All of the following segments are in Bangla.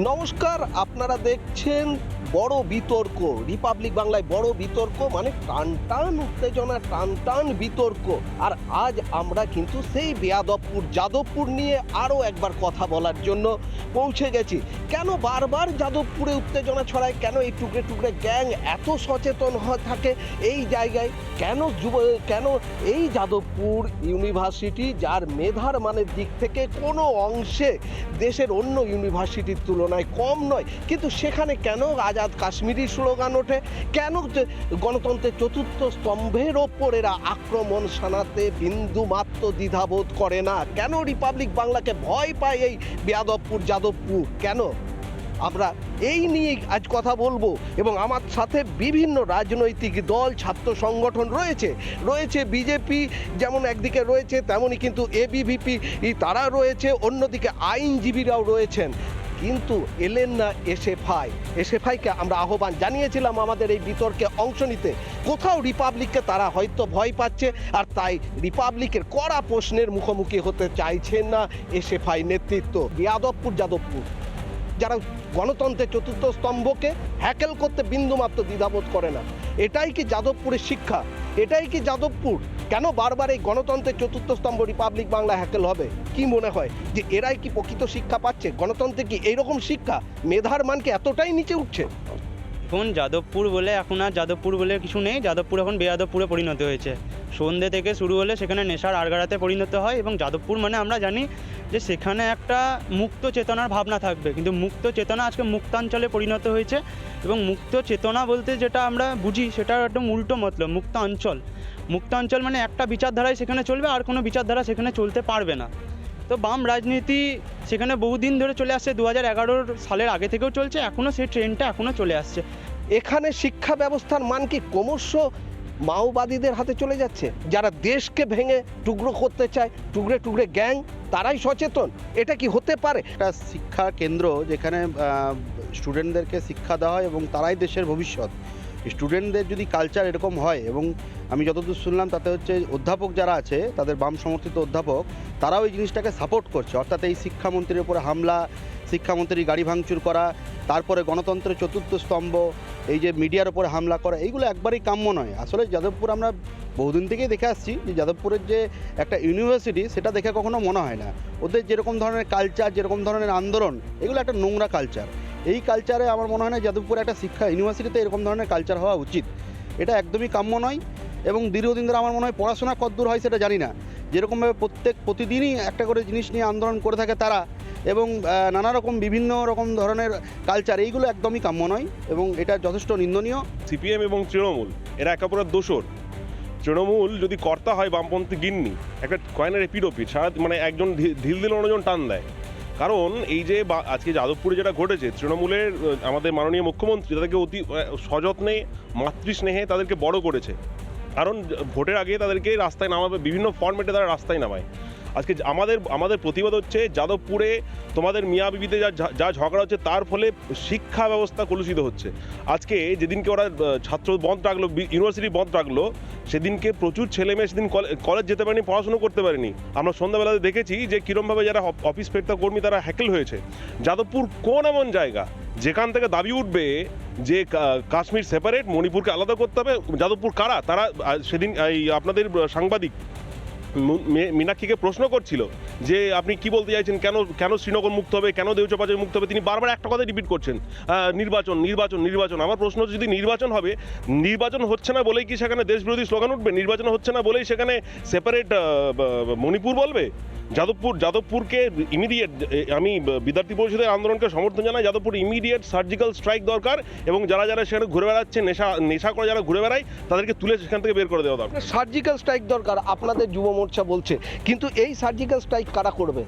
নমস্কার আপনারা দেখছেন বড় বিতর্ক। রিপাবলিক বাংলায় বড় বিতর্ক মানে টান উত্তেজনা, টান টান বিতর্ক। আর আজ আমরা কিন্তু সেই বেয়াদবপুর, যাদবপুর নিয়ে আরও একবার কথা বলার জন্য পৌঁছে গেছি। কেন বারবার যাদবপুরে উত্তেজনা ছড়ায়? কেন এই টুকরে টুকরে গ্যাং এত সচেতন হয়ে থাকে এই জায়গায়? কেন যুব, কেন এই যাদবপুর ইউনিভার্সিটি, যার মেধার মানের দিক থেকে কোনো অংশে দেশের অন্য ইউনিভার্সিটির তুলনায় কম নয়, কিন্তু সেখানে কেন আজাদ কাশ্মীরি স্লোগান ওঠে, কেন গণতন্ত্রের চতুর্থ স্তম্ভের ওপর এরা আক্রমণ শানাতে বিন্দু মাত্র দ্বিধাবোধ করে না। কেন রিপাবলিক বাংলাকে ভয় পায় এই বেয়াদবপুর যাদবপুর? কেন? আমরা এই নিয়ে আজ কথা বলব এবং আমার সাথে বিভিন্ন রাজনৈতিক দল, ছাত্র সংগঠন রয়েছে। রয়েছে বিজেপি, যেমন একদিকে রয়েছে তেমনই কিন্তু এবিভিপি তারা রয়েছে। অন্যদিকে আইনজীবীরাও রয়েছেন। কিন্তু এলেন না এসএফআই। এসএফআইকে আমরা আহ্বান জানিয়েছিলাম আমাদের এই বিতর্কে অংশ নিতে। কোথাও রিপাবলিককে তারা হয়তো ভয় পাচ্ছে, আর তাই রিপাবলিকের কড়া প্রশ্নের মুখোমুখি হতে চাইছেন না এসএফআই নেতৃত্ব। যাদবপুর যাদবপুর। যারা গণতন্ত্রের চতুর্থ স্তম্ভকে হ্যাকেল করতে বিন্দুমাত্র দ্বিধাবোধ করে না। এটাই কি যাদবপুরের শিক্ষা? এটাই কি যাদবপুর? কেন বারবার এই গণতন্ত্রের চতুর্থ স্তম্ভ রিপাবলিক বাংলা হ্যাকেল হবে? কি মনে হয় যে এরাই কি প্রকৃত শিক্ষা পাচ্ছে? গণতন্ত্রে কি এইরকম শিক্ষা? মেধার মানকে এতটাই নিচে উঠছে? এখন যাদবপুর বলে এখন আর যাদবপুর বলে কিছু নেই। যাদবপুর এখন বেয়াদবপুরে পরিণত হয়েছে। সন্ধ্যে থেকে শুরু হলে সেখানে নেশার আড়গাড়াতে পরিণত হয় এবং যাদবপুর মানে আমরা জানি যে সেখানে একটা মুক্ত চেতনার ভাবনা থাকবে। কিন্তু মুক্ত চেতনা আজকে মুক্তাঞ্চলে পরিণত হয়েছে এবং মুক্ত চেতনা বলতে যেটা আমরা বুঝি সেটা একদম উল্টো মতলব মুক্ত অঞ্চল মুক্ত অঞ্চল মানে একটা বিচারধারায় সেখানে চলবে, আর কোনো বিচারধারা সেখানে চলতে পারবে না। তো বাম রাজনীতি সেখানে বহুদিন ধরে চলে আসছে দু হাজার সালের আগে থেকেও চলছে এখনও সেই ট্রেনটা এখনও চলে আসছে। এখানে শিক্ষা ব্যবস্থার মান কি ক্রমশ মাওবাদীদের হাতে চলে যাচ্ছে। যারা দেশকে ভেঙে টুকরো করতে চায়, টুকরে টুকরে গ্যাং, তারাই সচেতন। এটা কি হতে পারে? একটা শিক্ষা কেন্দ্র যেখানে স্টুডেন্টদেরকে শিক্ষা দেওয়া হয় এবং তারাই দেশের ভবিষ্যৎ। স্টুডেন্টদের যদি কালচার এরকম হয় এবং আমি যতদূর শুনলাম তাতে হচ্ছে অধ্যাপক যারা আছে, তাদের বাম সমর্থিত অধ্যাপক, তারাও এই জিনিসটাকে সাপোর্ট করছে। অর্থাৎ এই শিক্ষামন্ত্রীর উপরে হামলা শিক্ষামন্ত্রী গাড়ি ভাঙচুর করা, তারপরে গণতন্ত্রের চতুর্থ স্তম্ভ, এই যে মিডিয়ার উপরে হামলা করা, এইগুলো একবারেই কাম্য নয়। আসলে যাদবপুর আমরা বহুদিন থেকেই দেখে আসছি যে যাদবপুরের যে একটা ইউনিভার্সিটি সেটা দেখে কখনো মনে হয় না। ওদের যেরকম ধরনের কালচার যেরকম ধরনের আন্দোলন, এগুলো একটা নোংরা কালচার এই কালচারে আমার মনে হয় না যাদবপুরে একটা শিক্ষা ইউনিভার্সিটিতে এরকম ধরনের কালচার হওয়া উচিত। এটা একদমই কাম্য নয় এবং দীর্ঘদিন ধরে আমার মনে হয় পড়াশোনা কতদূর হয় সেটা জানি না। যেরকমভাবে প্রত্যেক, প্রতিদিনই একটা করে জিনিস নিয়ে আন্দোলন করে থাকে তারা এবং নানা রকম বিভিন্ন রকম ধরনের কালচার এইগুলো একদমই কাম্য নয় এবং এটা যথেষ্ট নিন্দনীয়। সিপিএম এবং তৃণমূল, এরা একে অপরের দোষর। তৃণমূল যদি কর্তা হয় বামপন্থী গিন্নি, একটা কয়নার এপিডোপিট সারা মানে একজন ঢিল দিলে অন্যজন টান দেয়। কারণ এই যে আজকে যাদবপুরে যেটা ঘটেছে, তৃণমূলের আমাদের মাননীয় মুখ্যমন্ত্রী তাদেরকে অতি সযত্নে, মাতৃস্নেহে তাদেরকে বড় করেছে। কারণ, ভোটের আগে তাদেরকে রাস্তায় নামাবে, বিভিন্ন ফর্মেটে তারা রাস্তায় নামায়। আজকে আমাদের আমাদের প্রতিবাদ হচ্ছে যাদবপুরে তোমাদের মিয়া বিবিতে যা যা ঝগড়া হচ্ছে তার ফলে শিক্ষা ব্যবস্থা কলুষিত হচ্ছে। আজকে যেদিনকে ওরা ছাত্র বন্ধ রাখল ইউনিভার্সিটি বন্ধ রাখল, সেদিনকে প্রচুর ছেলে মেয়ে সেদিন কলে- কলেজ যেতে পারেনি, পড়াশুনো করতে পারেনি। আমরা সন্ধ্যাবেলাতে দেখেছি যে কীরমভাবে যারা অফিস ফেরতা কর্মী তারা হ্যাকেল হয়েছে। যাদবপুর কোন এমন জায়গা যেখান থেকে দাবি উঠবে যে কাশ্মীর সেপারেট মণিপুরকে আলাদা করতে হবে? যাদবপুর কারা? তারা সেদিন, এই আপনাদের সাংবাদিক মীনাক্ষীকে প্রশ্ন করছিল যে আপনি কি বলতে চাইছেন? কেন কেন শ্রীনগর মুক্ত হবে? কেন দেউচপাচার মুক্ত হবে? তিনি বারবার একটা কথাই রিপিট করছেন। নির্বাচন নির্বাচন নির্বাচন। আমার প্রশ্ন যদি নির্বাচন হবে, নির্বাচন হচ্ছে না বলেই কি সেখানে দেশবিরোধী স্লোগান উঠবে? নির্বাচন হচ্ছে না বলেই সেখানে সেপারেট মণিপুর বলবে? যাদবপুর যাদবপুরকে ইমিডিয়েট আমি বিদ্যার্থী পরিষদের আন্দোলনকে সমর্থন জানাই। যাদবপুর ইমিডিয়েট সার্জিক্যাল স্ট্রাইক দরকার এবং যারা যারা সেখানে ঘুরে বেড়াচ্ছে নেশা নেশা করে যারা ঘুরে বেড়ায় তাদেরকে তুলে সেখান থেকে বের করে দেওয়া দরকার। সার্জিক্যাল স্ট্রাইক দরকার আপনাদের যুব মোর্চা বলছে। কিন্তু এই সার্জিক্যাল স্ট্রাইক কারা করবে?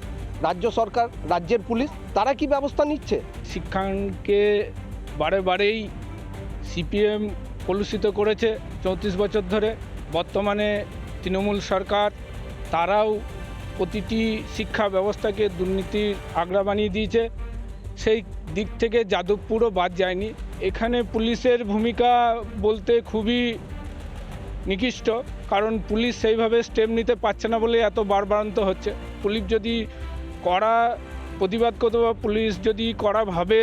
রাজ্য সরকার রাজ্যের পুলিশ তারা কি ব্যবস্থা নিচ্ছে? শিক্ষাকে বারে বারেই সিপিএম কলুষিত করেছে চৌত্রিশ বছর ধরে। বর্তমানে তৃণমূল সরকার তারাও প্রতিটি শিক্ষা ব্যবস্থাকে দুর্নীতির আগ্রা বানিয়ে দিয়েছে। সেই দিক থেকে যাদবপুরও বাদ যায়নি। এখানে পুলিশের ভূমিকা বলতে খুবই নিকৃষ্ট, কারণ পুলিশ সেইভাবে স্টেপ নিতে পারছে না বলে এত বারবারান্ত হচ্ছে। পুলিশ যদি কড়া প্রতিবাদ করতো বা পুলিশ যদি কড়াভাবে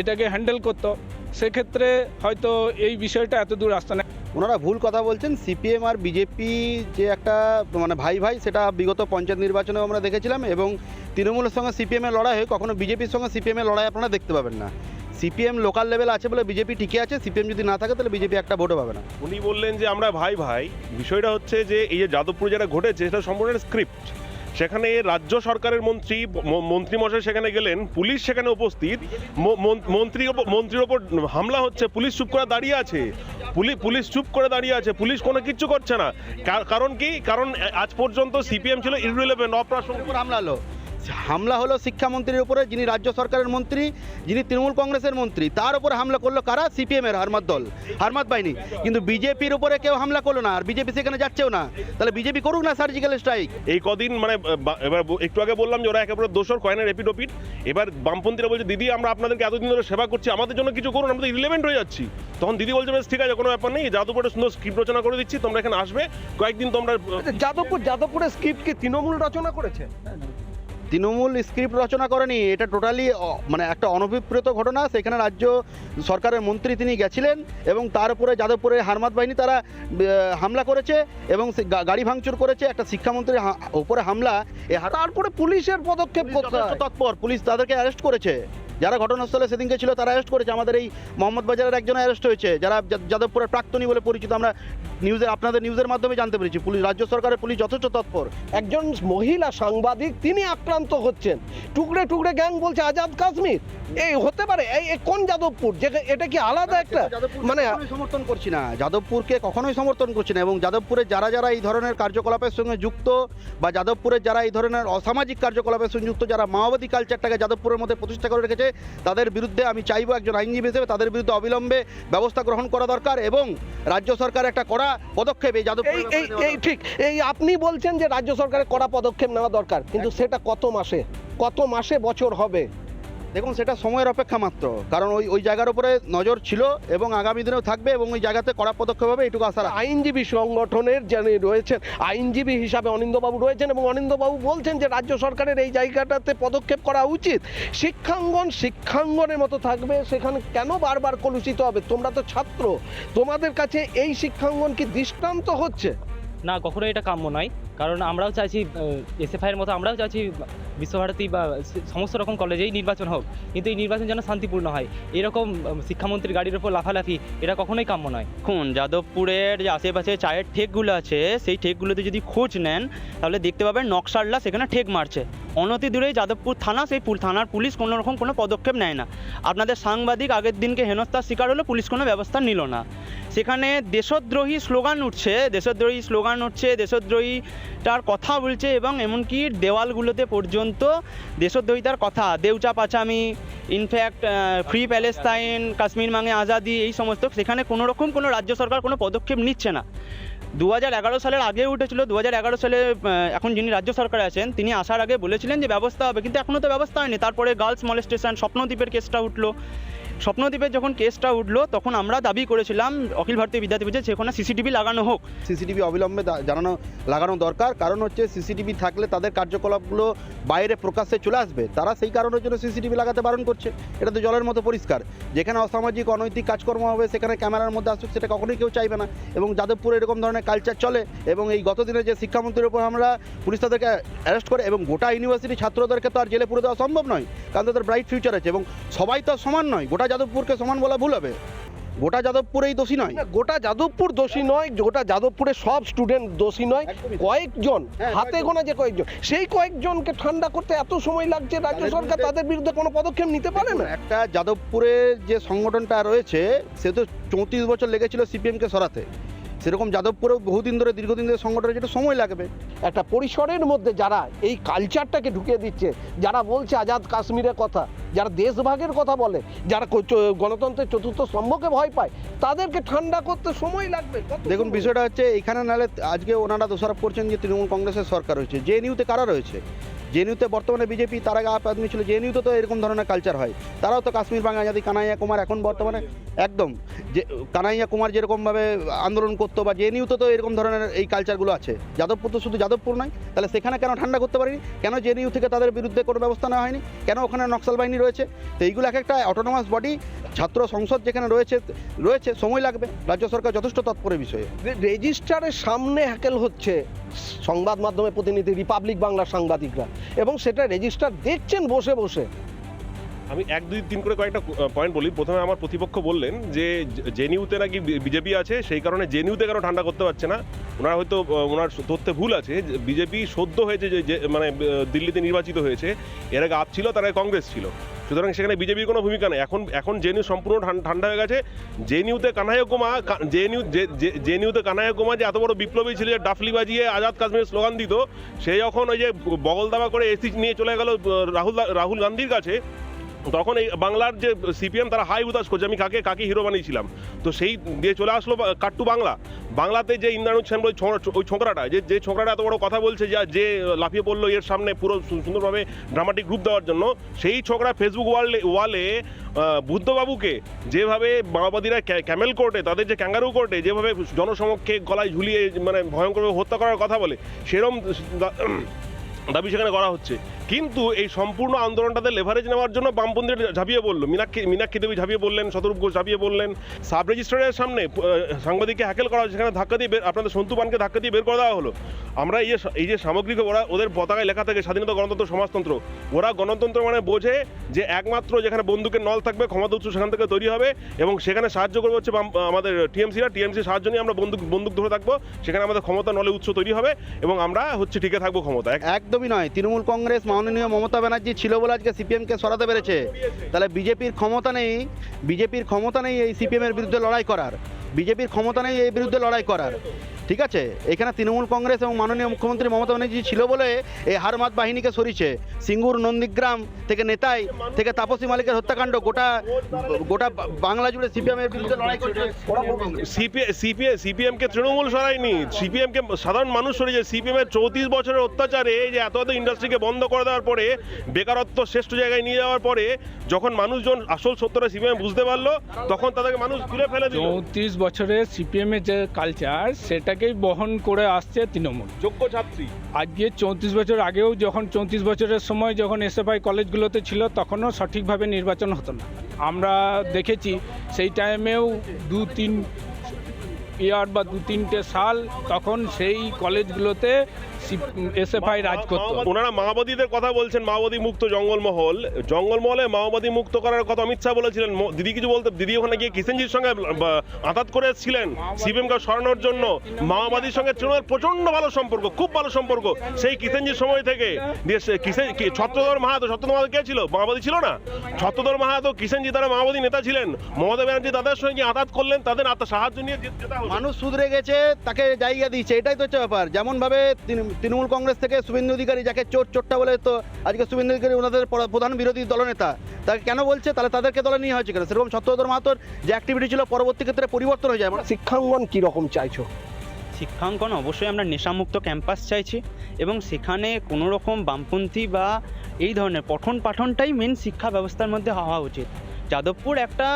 এটাকে হ্যান্ডেল করতো সেক্ষেত্রে হয়তো এই বিষয়টা এত দূর আসতে না ওনারা ভুল কথা বলছেন সিপিএম আর বিজেপি যে একটা মানে ভাই ভাই সেটা বিগত পঞ্চায়েত নির্বাচনেও আমরা দেখেছিলাম এবং তৃণমূলের সঙ্গে সিপিএমের লড়াই হয় কখনো বিজেপির সঙ্গে সিপিএমের লড়াই আপনারা দেখতে পাবেন না। সিপিএম লোকাল লেভেল আছে বলে বিজেপি টিকে আছে সিপিএম যদি না থাকে তাহলে বিজেপি একটা ভোটও পাবে না। উনি বললেন যে আমরা ভাই ভাই বিষয়টা হচ্ছে যে এই যে যাদবপুরে যেটা ঘটেছে সেটা সম্পূর্ণ স্ক্রিপ্ট সেখানে রাজ্য সরকারের মন্ত্রী মন্ত্রীমশাই সেখানে গেলেন, পুলিশ সেখানে উপস্থিত মন্ত্রী মন্ত্রীর ওপর হামলা হচ্ছে, পুলিশ চুপ করে দাঁড়িয়ে আছে। পুলিশ পুলিশ চুপ করে দাঁড়িয়ে আছে, পুলিশ কোনো কিচ্ছু করছে না। কারণ কি? কারণ আজ পর্যন্ত সিপিএম ছিল ইররিলেভেন্ট অপ্রাসঙ্গিক। হামলা হলো। হামলা হলো শিক্ষামন্ত্রীর উপরে যিনি রাজ্য সরকারের মন্ত্রী যিনি তৃণমূল কংগ্রেসের মন্ত্রী তার উপরে হামলা করল কারা? সিপিএম এর হারমাত দল হারমাত বাহিনী। কিন্তু বিজেপির উপরে কেউ হামলা করল না আর বিজেপি সেখানে যাচ্ছেও না। তাহলে বিজেপি করুক না সার্জিক্যাল স্ট্রাইক? এই কদিন মানে এবার একটু আগে বললাম যে ওরা একেবারে দোষর কয়না রেপিড ওপিড এবার বামপন্থীরা বলছে দিদি আমরা আপনাদেরকে এতদিন ধরে সেবা করছি আমাদের জন্য কিছু করুন আমরা তো ইরিলেভেন্ট হয়ে যাচ্ছি। তখন দিদি বলছে বেশ ঠিক আছে কোনো ব্যাপার নেই যাদবপুরে সুন্দর স্ক্রিপ্ট রচনা করে দিচ্ছি তোমরা এখানে আসবে কয়েকদিন তোমরা আচ্ছা, যাদবপুর যাদবপুরের স্ক্রিপ্ট কি তৃণমূল রচনা করেছে? তৃণমূল স্ক্রিপ্ট রচনা করেনি এটা টোটালি মানে একটা অনভিপ্রেত ঘটনা। সেখানে রাজ্য সরকারের মন্ত্রী তিনি গেছিলেন এবং তার উপরে যাদবপুরে হারমাত বাহিনী তারা হামলা করেছে এবং গাড়ি ভাঙচুর করেছে। একটা শিক্ষামন্ত্রীর উপরে হামলা তারপরে পুলিশের পদক্ষেপ। তৎপর পুলিশ তাদেরকে অ্যারেস্ট করেছে। যারা ঘটনাস্থলে সেদিনকে ছিল তারা অ্যারেস্ট করেছে। আমাদের এই মোহাম্মদ বাজারের একজন অ্যারেস্ট হয়েছে। যারা যাদবপুরের প্রাক্তনী বলে পরিচিত আমরা নিউজের আপনাদের নিউজের মাধ্যমে জানতে পেরেছি। পুলিশ রাজ্য সরকারের পুলিশ যথেষ্ট তৎপর। একজন মহিলা সাংবাদিক তিনি আক্রান্ত হচ্ছেন। টুকরে টুকরে গ্যাং বলছে আজাদ কাশ্মীর। এই হতে পারে এই কোন যাদবপুর? যে এটা কি আলাদা একটা? মানে মানে সমর্থন করছি না। যাদবপুরকে কখনোই সমর্থন করছি না। এবং যাদবপুরে যারা যারা এই ধরনের কার্যকলাপের সঙ্গে যুক্ত বা যাদবপুরের যারা এই ধরনের অসামাজিক কার্যকলাপের সঙ্গে যুক্ত যারা মাওবাদী কালচারটাকে যাদবপুরের মধ্যে প্রতিষ্ঠা করে রেখেছে তাদের বিরুদ্ধে আমি চাইব একজন আইনজীবী হিসেবে তাদের বিরুদ্ধে অবিলম্বে ব্যবস্থা গ্রহণ করা দরকার এবং রাজ্য সরকার একটা কড়া পদক্ষেপ এই যাদবপুর এই ঠিক এই আপনি বলছেন যে রাজ্য সরকারের কড়া পদক্ষেপ নেওয়া দরকার কিন্তু সেটা কত মাসে? কত মাসে বছর হবে? দেখুন সেটা সময়ের অপেক্ষা মাত্র। কারণ ওই ওই জায়গার উপরে নজর ছিল এবং আগামী দিনেও থাকবে এবং ওই জায়গাতে কড়া পদক্ষেপ হবে এটুকু আশা রাখি। আইনজীবী সংগঠনের যিনি রয়েছেন আইনজীবী হিসাবে অনিন্দবাবু রয়েছেন এবং অনিন্দবাবু বলছেন যে রাজ্য সরকারের এই জায়গাটাতে পদক্ষেপ করা উচিত। শিক্ষাঙ্গন শিক্ষাঙ্গনের মতো থাকবে সেখানে কেন বারবার কলুষিত হবে? তোমরা তো ছাত্র। তোমাদের কাছে এই শিক্ষাঙ্গন কি দৃষ্টান্ত হচ্ছে? না কখনো এটা কাম্য নয়। কারণ আমরাও চাইছি এসএফআইয়ের মতো আমরাও চাইছি বিশ্বভারতী বা সমস্ত রকম কলেজেই নির্বাচন হোক, কিন্তু এই নির্বাচন যেন শান্তিপূর্ণ হয়। এরকম শিক্ষামন্ত্রীর গাড়ির ওপর লাফালাফি, এটা কখনোই কাম্য নয়। দেখুন, যাদবপুরের যে আশেপাশে চায়ের ঠেকগুলো আছে, সেই ঠেকগুলোতে যদি খোঁজ নেন, তাহলে দেখতে পাবেন নকশালরা সেখানে ঠেক মারছে। অনতি দূরেই যাদবপুর থানা, সেই থানার পুলিশ কোনো রকম কোনো পদক্ষেপ নেয় না। আপনাদের সাংবাদিক আগের দিনকে হেনস্থার শিকার হলো, পুলিশ কোনো ব্যবস্থা নিল না। সেখানে দেশদ্রোহী স্লোগান উঠছে, দেশদ্রোহী স্লোগান উঠছে, দেশদ্রোহীটার কথা বলছে এবং এমনকি দেওয়ালগুলোতে পর্যন্ত দেশদ্রোহিতার কথা। Deucha, Pachami, in fact free Palestine, Kashmir মাঙে আজাদি, এই সমস্ত, সেখানে কোনো রকম কোনো রাজ্য সরকার কোনো পদক্ষেপ নিচ্ছে না। দু হাজার এগারো সালের আগে উঠেছিল দু হাজার এগারো সালে এখন যিনি রাজ্য সরকার আছেন, তিনি আসার আগে বলেছিলেন যে ব্যবস্থা হবে, কিন্তু এখনও তো ব্যবস্থা হয়নি। তারপরে গার্লস মলেস্টেশন, স্বপ্নদ্বীপের কেসটা উঠল। স্বপ্নদ্বীপের যখন কেসটা উঠল, তখন আমরা দাবি করেছিলাম, অখিল ভারতীয় বিদ্যাপীঠে সেখানে সিসিটিভি লাগানো হোক। সিসিটিভি অবিলম্বে জানানো, লাগানো দরকার। কারণ হচ্ছে সিসিটিভি থাকলে তাদের কার্যকলাপগুলো বাইরে প্রকাশ্যে চলে আসবে। তারা সেই কারণের জন্য সিসিটিভি লাগাতে বারণ করছে। এটা তো জলের মতো পরিষ্কার। যেখানে অসামাজিক, অনৈতিক কাজকর্ম হবে, সেখানে ক্যামেরার মধ্যে আসুক, সেটা কখনোই কেউ চাইবে না। এবং যাদবপুরে এরকম ধরনের কালচার চলে, এবং এই গত দিনে যে শিক্ষামন্ত্রীর উপর আমরা পুলিশ তাদেরকে অ্যারেস্ট করে, এবং গোটা ইউনিভার্সিটি ছাত্রদেরকে তো আর জেলে পুরে দেওয়া সম্ভব নয়। কারণ তাদের ব্রাইট ফিউচার আছে, এবং সবাই তো সমান নয়। গোটা যাদবপুরকে সমান বলা ভুল হবে? গোটা যাদবপুরেই দোষী নয়। গোটা যাদবপুর দোষী নয় গোটা যাদবপুরে সব স্টুডেন্ট দোষী নয়। কয়েকজন হ্যাঁ, হাতে গোনা যে কয়েকজন সেই কয়েকজনকে ঠান্ডা করতে এত সময় লাগছে রাজ্য সরকার তাদের বিরুদ্ধে কোনো পদক্ষেপ নিতে পারে না? একটা যাদবপুরের যে সংগঠনটা রয়েছে সে তো চৌত্রিশ বছর লেগেছিল সিপিএমকে সরাতে। সেরকম যাদবপুরেও বহুদিন ধরে দীর্ঘদিন ধরে সংগঠনের যেটা সময় লাগবে। একটা পরিসরের মধ্যে যারা এই কালচারটাকে ঢুকিয়ে দিচ্ছে যারা বলছে আজাদ কাশ্মীরের কথা যারা দেশভাগের কথা বলে, যারা গণতন্ত্রের চতুর্থ স্তম্ভকে ভয় পায়, তাদেরকে ঠান্ডা করতে সময় লাগবে। দেখুন, বিষয়টা হচ্ছে, এখানে নাহলে আজকে ওনারা দোষারোপ করছেন যে তৃণমূল কংগ্রেসের সরকার হয়েছে। জেএনইউতে কারা রয়েছে? জেএনইউতে বর্তমানে বিজেপি, তার আগে আপ আদমি ছিল। জেএনইউতে তো এরকম ধরনের কালচার হয়। তারাও তো কাশ্মীর বাঙা জাতি কানাইয়া কুমার এখন বর্তমানে একদম, যে কানাইয়া কুমার যেরকমভাবে আন্দোলন করতো বা জেএনইউতে তো এরকম ধরনের এই কালচারগুলো আছে। যাদবপুর তো শুধু যাদবপুর নয়, তাহলে সেখানে কেন ঠান্ডা করতে পারিনি? কেন জেএনইউ থেকে তাদের বিরুদ্ধে কোনো ব্যবস্থা নেওয়া হয়নি? কেন ওখানে নকশাল বাহিনী রয়েছে। তো এইগুলো এক একটা অটোনোমাস বডি ছাত্র সংসদ যেখানে রয়েছে রয়েছে, সময় লাগবে। রাজ্য সরকার যথেষ্ট তৎপরের বিষয়ে। রেজিস্ট্রারের রেজিস্টারের সামনে হ্যাকেল হচ্ছে সংবাদ মাধ্যমে প্রতিনিধি রিপাবলিক বাংলার সাংবাদিকরা। এবং সেটা রেজিস্টার দেখছেন বসে বসে। আমি এক, দুই, তিন করে কয়েকটা পয়েন্ট বলি। প্রথমে আমার প্রতিপক্ষ বললেন যে জেনিউতে নাকি বিজেপি আছে, সেই কারণে জেনিউতে কেন ঠান্ডা করতে পারছে না। ওনার হয়তো ওনার তথ্যে ভুল আছে বিজেপি সদ্য হয়েছে যে মানে দিল্লিতে নির্বাচিত হয়েছে। এর আগে আপ ছিল, তার আগে কংগ্রেস ছিল। সুতরাং সেখানে বিজেপির কোনো ভূমিকা নেই। এখন এখন জেনিউ সম্পূর্ণ ঠান্ডা হয়ে গেছে। জেনিউতে কানাইয়া কুমা জেনিউ জেনিউতে কানাইয়া কুমা যে এত বড় বিপ্লবী ছিল, যে ডাফলি বাজিয়ে আজাদ কাশ্মীর স্লোগান দিত, সে যখন ওই যে বগল দাবা করে এসি নিয়ে চলে গেল রাহুল রাহুল গান্ধীর কাছে তখন এই বাংলার যে সিপিএম তারা হাই উদাস করছে, আমি কাকে কাকে হিরো বানিয়েছিলাম? তো সেই দিয়ে চলে আসলো কাট্টু বাংলা। বাংলাতে যে ইন্দ্রাণু সেন ওই ওই ছোকরাটা, যে যে ছোকরাটা এত বড় কথা বলছে, যে যে লাফিয়ে পড়ল এর সামনে পুরো সুন্দরভাবে ড্রামাটিক রূপ দেওয়ার জন্য, সেই ছোকরা ফেসবুক ওয়ালে ওয়ালে বুদ্ধবাবুকে যেভাবে মাওবাদীরা ক্যা- ক্যামেল কোর্টে, তাদের যে ক্যাঙ্গারু কোর্টে যেভাবে জনসমক্ষে গলায় ঝুলিয়ে মানে ভয়ঙ্করভাবে হত্যা করার কথা বলে, সেরম দাবি সেখানে করা হচ্ছে। কিন্তু এই সম্পূর্ণ আন্দোলনটাতে লেভারেজ নেওয়ার জন্য বামপন্থীরা ঝাঁপিয়ে পড়ল। মীনাক্ষী মীনাক্ষী দেবী ঝাঁপিয়ে বললেন শতরূপ ঘোষ ঝাঁপিয়ে পড়লেন। সাব রেজিস্ট্রারের সামনে সাংবাদিককে হ্যাকেল করা সেখানে ধাক্কা দিয়ে আপনাদের সন্তু পানকে ধাক্কা দিয়ে বের করে দেওয়া হলো। আমরা এই যে এই যে সামগ্রিক ওরা, ওদের পতাকায় লেখা থাকে স্বাধীনতা গণতন্ত্র সমাজতন্ত্র। ওরা গণতন্ত্র মানে বোঝে যে একমাত্র যেখানে বন্দুকের নল থাকবে, ক্ষমতা উৎস সেখান থেকে তৈরি হবে এবং সেখানে সাহায্য করবে হচ্ছে আমাদের টিএমসিরা। টিএমসি সাহায্য নিয়ে আমরা বন্দুক বন্দুক ধরে থাকব। সেখানে আমাদের ক্ষমতা নলে উৎস তৈরি হবে এবং আমরা হচ্ছে টিকে থাকব ক্ষমতা একদমই নয়। তৃণমূল কংগ্রেস মাননীয় মমতা ব্যানার্জি ছিল বলে আজকে সিপিএমকে সরাতে পেরেছে। তাহলে বিজেপির ক্ষমতা নেই, বিজেপির ক্ষমতা নেই এই সিপিএমের বিরুদ্ধে লড়াই করার। বিজেপির ক্ষমতা নেই এই বিরুদ্ধে লড়াই করার। ঠিক আছে? এখানে তৃণমূল কংগ্রেস এবং মাননীয় মুখ্যমন্ত্রী মমতা ব্যানার্জি ছিল বলে এই হারমাত বাহিনীকে সরিয়েছে। সিঙ্গুর নন্দীগ্রাম থেকে নেতাই থেকে তাপসী মালিকের হত্যাকাণ্ড গোটা গোটা বাংলা জুড়ে সিপিএমের বিরুদ্ধে লড়াই করছে। সিপিএম সিপিএমকে তৃণমূল সরায়নি। সিপিএমকে সাধারণ মানুষ সরিয়েছে। সিপিএম এর চৌত্রিশ বছরের অত্যাচারে এই যে এত এত ইন্ডাস্ট্রিকে বন্ধ করে দেওয়ার পরে বেকারত্ব শ্রেষ্ঠ জায়গায় নিয়ে যাওয়ার পরে যখন মানুষজন আসল সত্যটা সিপিএম বুঝতে পারল তখন তাদেরকে মানুষ তুলে ফেলে দিল। চৌত্রিশ বছরের সিপিএমের যে কালচার সেটাকেই বহন করে আসছে তৃণমূল। যোগ্য ছাত্রী। আজকে চৌত্রিশ বছর আগেও যখন চৌত্রিশ বছরের সময় যখন এসএফআই কলেজগুলোতে ছিল তখনও সঠিকভাবে নির্বাচন হতো না। আমরা দেখেছি সেই টাইমেও দু তিন ইয়ার বা দু তিনটে সাল তখন সেই কলেজগুলোতে এসএফআই রাজ করতো। ওনারা মাওবাদীদের কথা বলছেন মাওবাদী মুক্ত জঙ্গলমহল জঙ্গলমহলে মাওবাদী মুক্ত করার কথা অমিত শাহ বলেছিলেন। দিদি কিছু বলতে দিদি ওখানে গিয়ে কিষেনজির সঙ্গে বা- করে এসেছিলেন সিপিএমকে সরানোর জন্য। মাওবাদীর সঙ্গে তৃণমূলের প্রচণ্ড ভালো সম্পর্ক খুব ভালো সম্পর্ক। সেই কিষেনজির সময় থেকে ছত্রধর মাহাতো ছত্রধর মাহাতো কে ছিল? মাওবাদী ছিল না? ছত্রধর মাহাতো কিষেনজি তারা মাওবাদী নেতা ছিলেন। মমতা ব্যানার্জি তাদের সঙ্গে আঘাত করলেন তাদের আত্মা সাহায্য নিয়ে। মানুষ সুধরে গেছে তাকে জায়গা দিচ্ছে এটাই তো হচ্ছে ব্যাপার। যেমনভাবে তৃণমূল কংগ্রেস থেকে শুভেন্দু অধিকারী যাকে চোর চোটটা বলে তো আজকে শুভেন্দু অধিকারী ওনাদের প্রধান বিরোধী দলনেতা, তাকে কেন বলছে? তাহলে তাদেরকে দলে নিয়ে হয়েছে কেন? সেরকম সত্যধর মাহাতোর যে অ্যাক্টিভিটি ছিল পরবর্তী ক্ষেত্রে পরিবর্তন হয়ে যায়। মানে শিক্ষাঙ্গন কি রকম চাইছো? শিক্ষাঙ্কন অবশ্যই আমরা নেশামুক্ত ক্যাম্পাস চাইছি এবং সেখানে কোনো রকম বামপন্থী বা এই ধরনের পঠন পাঠনটাই মেন শিক্ষা ব্যবস্থার মধ্যে হওয়া উচিত। যাদবপুর একটা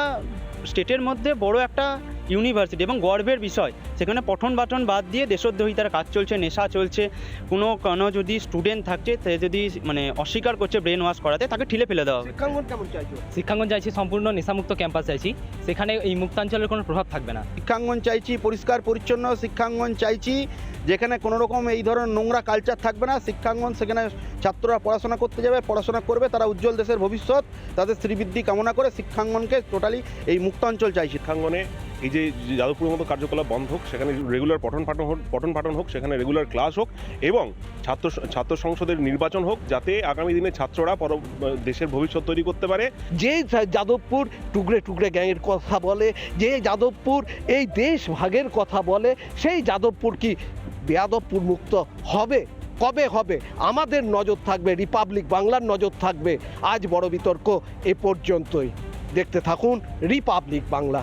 স্টেটের মধ্যে বড় একটা ইউনিভার্সিটি এবং গর্বের বিষয়। সেখানে পঠন পাঠন বাদ দিয়ে দেশদ্রোহিতার কাজ চলছে নেশা চলছে। কোনো কোনো যদি স্টুডেন্ট থাকছে সে যদি মানে অস্বীকার করছে ব্রেন ওয়াশ করাতে তাকে ঠিলে ফেলে দেওয়া হবে শিক্ষাঙ্গন কেমন চাইছো? শিক্ষাঙ্গন চাইছি সম্পূর্ণ নেশামুক্ত ক্যাম্পাস চাইছি। সেখানে এই মুক্তাঞ্চলের কোনো প্রভাব থাকবে না। শিক্ষাঙ্গন চাইছি পরিষ্কার পরিচ্ছন্ন শিক্ষাঙ্গন চাইছি। যেখানে কোনো রকম এই ধরনের নোংরা কালচার থাকবে না। শিক্ষাঙ্গন সেখানে ছাত্ররা পড়াশোনা করতে যাবে পড়াশোনা করবে তারা উজ্জ্বল দেশের ভবিষ্যৎ তাদের শ্রীবৃদ্ধি কামনা করে শিক্ষাঙ্গনকে টোটালি এই মুক্তাঞ্চল চাইছি শিক্ষাঙ্গনে। এই যে যাদবপুরের মতো কার্যকলাপ বন্ধ হোক, সেখানে রেগুলার পঠন পাঠন হোক, পঠন পাঠন হোক, সেখানে রেগুলার ক্লাস হোক এবং ছাত্র ছাত্র সংসদের নির্বাচন হোক, যাতে আগামী দিনে ছাত্ররা পর, দেশের ভবিষ্যৎ তৈরি করতে পারে। যে যাদবপুর টুকরে টুকরে গ্যাংয়ের কথা বলে, যে যাদবপুর এই দেশ ভাগের কথা বলে, সেই যাদবপুর কি বেয়াদবপুর মুক্ত হবে? কবে হবে? আমাদের নজর থাকবে রিপাবলিক বাংলার নজর থাকবে। আজ বড় বিতর্ক এ পর্যন্তই। দেখতে থাকুন রিপাবলিক বাংলা।